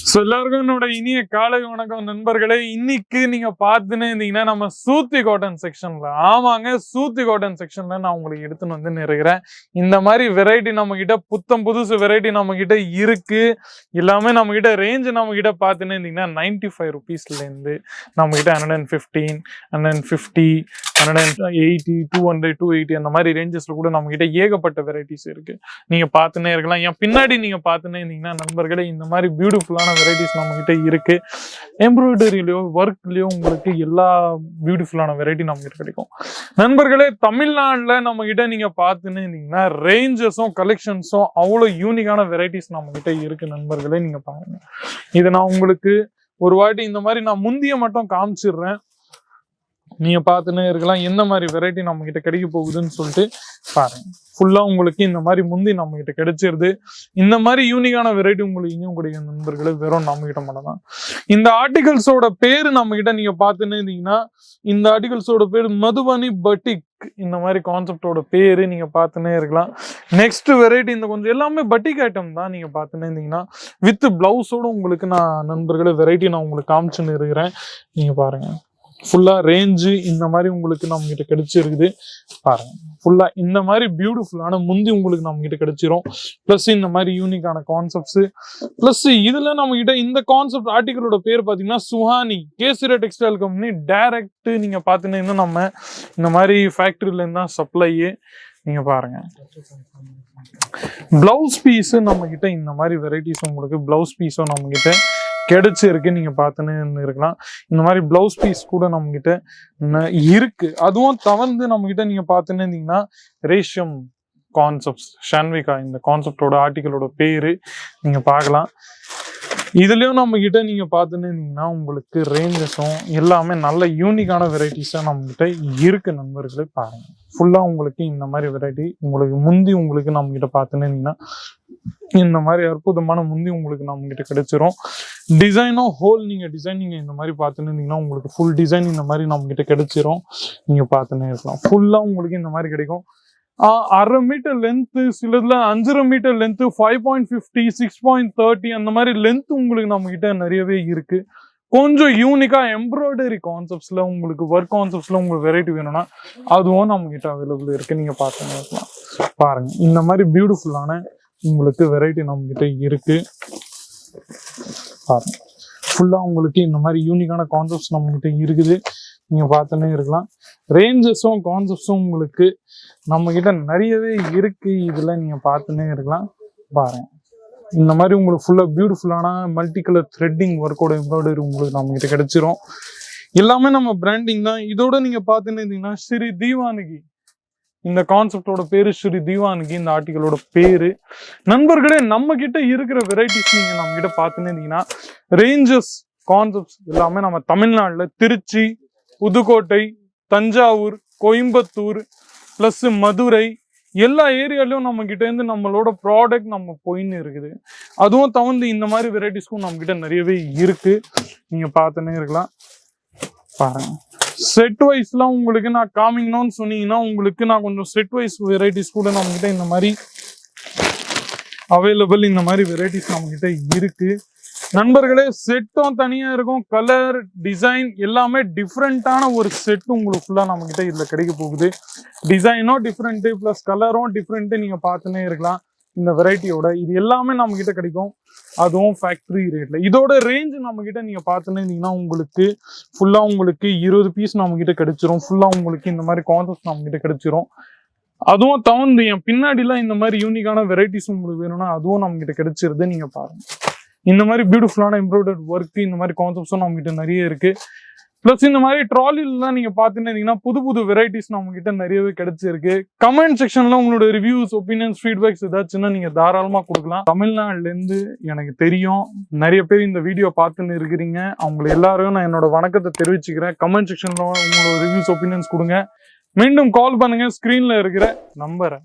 So எல்லாருக்கும் என்னோட இனிய காலை வணக்கம் நண்பர்களே. இன்னைக்கு நீங்க பார்த்துன்னு இருந்தீங்கன்னா நம்ம சூத்தி காட்டன் செக்ஷன்ல ஆமாங்க சூத்தி காட்டன் செக்ஷன்ல நான் உங்களுக்கு எடுத்துன்னு வந்து நிறுகிறேன். இந்த மாதிரி வெரைட்டி நம்ம கிட்ட புத்தம் புதுசு வெரைட்டி நம்ம கிட்ட இருக்கு. எல்லாமே நம்ம கிட்ட ரேஞ்ச் நம்ம கிட்ட பார்த்துன்னு இருந்தீங்கன்னா நைன்டி ஃபைவ் ருபீஸ்ல இருந்து நம்ம கிட்ட hundred and fifteen hundred and fifty hundred and eighty two hundred two eighty அந்த மாதிரி ரேஞ்சஸ்ல கூட நம்ம கிட்ட ஏகப்பட்ட வெரைட்டிஸ் இருக்கு. நீங்க பார்த்துன்னே இருக்கலாம். ஏன் பின்னாடி நீங்க பார்த்துன்னே இருந்தீங்கன்னா நண்பர்களே இந்த மாதிரி பியூட்டிஃபுல்லான வெரைட்டிஸ் நம்ம கிட்ட இருக்கு. எம்ப்ராய்டரியிலயோ ஒர்க்லயோ உங்களுக்கு எல்லா பியூட்டிஃபுல்லான வெரைட்டி நம்ம கிட்ட கிடைக்கும். நண்பர்களே தமிழ்நாட்டில் நம்ம கிட்ட நீங்க பார்த்துன்னு இருந்தீங்கன்னா ரேஞ்சஸும் கலெக்ஷன்ஸும் அவ்வளோ யூனிக்கான வெரைட்டிஸ் நம்ம கிட்ட இருக்கு நண்பர்களே நீங்க பாருங்க. இதை நான் உங்களுக்கு ஒரு வாட்டி இந்த மாதிரி நான் முந்திய மட்டும் காமிச்சிடுறேன். நீங்க பார்த்துன்னே இருக்கலாம். எந்த மாதிரி வெரைட்டி நம்ம கிட்ட கிடைக்க போகுதுன்னு சொல்லிட்டு பாருங்க. ஃபுல்லா உங்களுக்கு இந்த மாதிரி முந்தி நம்ம கிட்ட கிடைச்சிருது. இந்த மாதிரி யூனிக்கான வெரைட்டி உங்களுக்கு இங்கேயும் கிடைக்கும் நண்பர்களே வெறும் நம்ம கிட்ட மட்டும் தான். இந்த ஆர்டிகல்ஸோட பேரு நம்ம கிட்ட நீங்க பார்த்துன்னு இருந்தீங்கன்னா இந்த ஆர்டிகல்ஸோட பேர் மதுபனி பட்டிக் இந்த மாதிரி கான்செப்டோட பேரு நீங்க பாத்துனே இருக்கலாம். நெக்ஸ்ட் வெரைட்டி இந்த கொஞ்சம் எல்லாமே பட்டிக் ஐட்டம் தான் நீங்க பார்த்துன்னே இருந்தீங்கன்னா வித் பிளவுஸோட உங்களுக்கு நான் நண்பர்களே வெரைட்டி நான் உங்களுக்கு காமிச்சுன்னு இருக்கிறேன். நீங்க பாருங்க. ஃபுல்லாக ரேஞ்சு இந்த மாதிரி உங்களுக்கு நம்ம கிட்ட கிடைச்சிருக்குது. பாருங்க. ஃபுல்லாக இந்த மாதிரி பியூட்டிஃபுல்லான முந்தி உங்களுக்கு நம்ம கிட்ட கிடைச்சிரும். ப்ளஸ் இந்த மாதிரி யூனிக்கான கான்செப்ட்ஸு ப்ளஸ் இதில் நம்மகிட்ட இந்த கான்செப்ட் ஆர்டிகளோட பேர் பார்த்தீங்கன்னா Suhani Kesari textile company direct நீங்கள் பார்த்தீங்கன்னா நம்ம. இந்த மாதிரி ஃபேக்ட்ரியிலேருந்து தான் சப்ளையே நீங்கள் பாருங்க. பிளவுஸ் பீஸு நம்ம இந்த மாதிரி வெரைட்டிஸ் உங்களுக்கு பிளவுஸ் பீஸும் நம்மக்கிட்ட கிடைச்சி கிடைச்சிருக்கு நீங்க பார்த்துன்னு இருக்கலாம். இந்த மாதிரி பிளவுஸ் பீஸ் கூட நம்ம கிட்ட இருக்கு. அதுவும் தவிர்த்து நம்ம கிட்ட நீங்க பார்த்துன்னு இருந்தீங்கன்னா ரேஷியம் கான்செப்ட்ஸ் ஷான்விகா இந்த கான்செப்டோட ஆர்டிகளோட பேரு நீங்க பார்க்கலாம் இதுலயும் நம்ம கிட்ட நீங்க பார்த்துன்னு இருந்தீங்கன்னா உங்களுக்கு ரேஞ்சஸும் எல்லாமே நல்ல யூனிக்கான வெரைட்டிஸா நம்ம கிட்ட இருக்கு நண்பர்களே பாருங்க. ஃபுல்லா உங்களுக்கு இந்த மாதிரி வெரைட்டி உங்களுக்கு முந்தி உங்களுக்கு நம்ம கிட்ட பார்த்துன்னு இருந்தீங்கன்னா இந்த மாதிரி அற்புதமான முந்தி உங்களுக்கு நம்ம கிட்ட கிடைச்சிரும் டிசைனும் ஹோல் நீங்க டிசைன் நீங்க இந்த மாதிரி பார்த்துன்னு இருந்தீங்கன்னா உங்களுக்கு ஃபுல் டிசைன் இந்த மாதிரி நம்ம கிட்ட கிடைச்சிரும். நீங்க பார்த்துன்னே இருக்கலாம். ஃபுல்லா உங்களுக்கு இந்த மாதிரி கிடைக்கும். அரை மீட்டர் லென்த்து சிலதுல அஞ்சரை metre length five point fifty six point thirty அந்த மாதிரி லென்த் உங்களுக்கு நம்ம கிட்ட நிறையவே இருக்கு. கொஞ்சம் யூனிக்காக எம்ப்ராய்டரி கான்செப்ட்ஸில் உங்களுக்கு ஒர்க் கான்செப்ட்ஸில் உங்களுக்கு வெரைட்டி வேணும்னா அதுவும் நம்மகிட்ட அவைலபிள் இருக்குது நீங்கள் பார்த்துன்னு இருக்கலாம் இந்த மாதிரி பியூட்டிஃபுல்லான உங்களுக்கு வெரைட்டி நம்மகிட்ட இருக்குது பாருங்கள் பாருங்க உங்களுக்கு இந்த மாதிரி யூனிக்கான கான்செப்ட்ஸ் நம்மகிட்ட இருக்குது. நீங்கள் பார்த்துன்னே இருக்கலாம். ரேஞ்சஸும் கான்செப்ட்ஸும் உங்களுக்கு நம்ம கிட்ட நிறையவே இருக்கு. இதில் நீங்கள் பார்த்துன்னே இருக்கலாம். பாருங்க. இந்த மாதிரி உங்களுக்கு ஃபுல்லாக பியூட்டிஃபுல்லான மல்டி கலர் த்ரெட்டிங் ஒர்க்கோட எம்ப்ராய்டரி உங்களுக்கு நம்மகிட்ட கிடச்சிரும். கிடைச்சிரும் எல்லாமே நம்ம பிராண்டிங் தான். இதோட நீங்கள் பார்த்துன்னு இருந்தீங்கன்னா ஸ்ரீ தீவானகி. இந்த கான்செப்டோட பேர் ஸ்ரீ தீவானகி. இந்த ஆர்டிகளோட பேர். நண்பர்களே நம்ம கிட்ட இருக்கிற வெரைட்டிஸ் நீங்கள் நம்ம கிட்ட பார்த்துன்னு இருந்தீங்கன்னா ரேஞ்சஸ் கான்செப்ட்ஸ் எல்லாமே நம்ம தமிழ்நாட்டில் திருச்சி புதுக்கோட்டை தஞ்சாவூர் கோயம்புத்தூர் ப்ளஸ் மதுரை எல்லா ஏரியாலையும் நம்ம கிட்டேருந்து நம்மளோட ப்ராடக்ட் நம்ம போயின்னு இருக்குது. அதுவும் தகுந்து இந்த மாதிரி வெரைட்டிஸ்க்கும் நம்ம கிட்ட நிறையவே இருக்கு. நீங்க பார்த்துன்னே இருக்கலாம். பாருங்க. செட் வைஸ்லாம் உங்களுக்கு நான் காமிக்கணும்னு சொன்னீங்கன்னா உங்களுக்கு நான் கொஞ்சம் செட் வைஸ் வெரைட்டிஸ் கூட நம்ம கிட்ட இந்த மாதிரி அவைலபிள் இந்த மாதிரி வெரைட்டிஸ் நம்ம கிட்ட இருக்கு. நண்பர்களே செட்டும் தனியா இருக்கும். கலர் டிசைன் எல்லாமே டிஃப்ரெண்டான ஒரு செட் உங்களுக்கு ஃபுல்லாக நம்ம கிட்ட இதுல கிடைக்க போகுது டிசைனும் டிஃப்ரெண்ட் பிளஸ் கலரும் டிஃப்ரெண்ட் நீங்க பார்த்துனே இருக்கலாம். இந்த வெரைட்டியோட இது எல்லாமே நம்ம கிட்ட கிடைக்கும். அதுவும் ஃபேக்டரி ரேட்ல இதோட ரேஞ்ச் நம்ம கிட்ட நீங்க பார்த்துன்னு இருந்தீங்கன்னா உங்களுக்கு ஃபுல்லா உங்களுக்கு இருபது பீஸ் நம்ம கிட்ட கிடைச்சிரும் ஃபுல்லா உங்களுக்கு இந்த மாதிரி கான்செப்ட் நம்ம கிட்ட கிடைச்சிரும். அதுவும் தவிர்த்து என் பின்னாடிலாம் இந்த மாதிரி யூனிக்கான வெரைட்டிஸ் உங்களுக்கு வேணும்னா அதுவும் நம்ம கிட்ட கிடைச்சிருது. நீங்க பாருங்க. இந்த மாதிரி பியூட்டிஃபுல்லான எம்ப்ராய்டர்ட் ஒர்க் இந்த மாதிரி கான்செப்ட்ஸும் நம்ம கிட்ட நிறைய இருக்கு. ப்ளஸ் இந்த மாதிரி ட்ராலிலாம் நீங்க பார்த்துன்னு புது புது வெரைட்டிஸ் நம்ம கிட்ட நிறையவே கிடைச்சிருக்கு. கமெண்ட் செக்ஷன்ல உங்களோட ரிவ்யூஸ் ஒப்பீனியன்ஸ் ஃபீட்பேக்ஸ் ஏதாச்சுன்னா நீங்க தாராளமா கொடுக்கலாம். தமிழ்நாட்டுல இருந்து எனக்கு தெரியும். நிறைய பேர் இந்த வீடியோ பார்த்துன்னு இருக்கிறீங்க. அவங்க எல்லாரும் நான் என்னோட வணக்கத்தை தெரிவிச்சுக்கிறேன். கமெண்ட் செக்ஷன்ல உங்களோட ரிவ்யூஸ் ஒப்பீனியன்ஸ் கொடுங்க. மீண்டும் கால் பண்ணுங்க. ஸ்கிரீன்ல இருக்கிற நம்பரை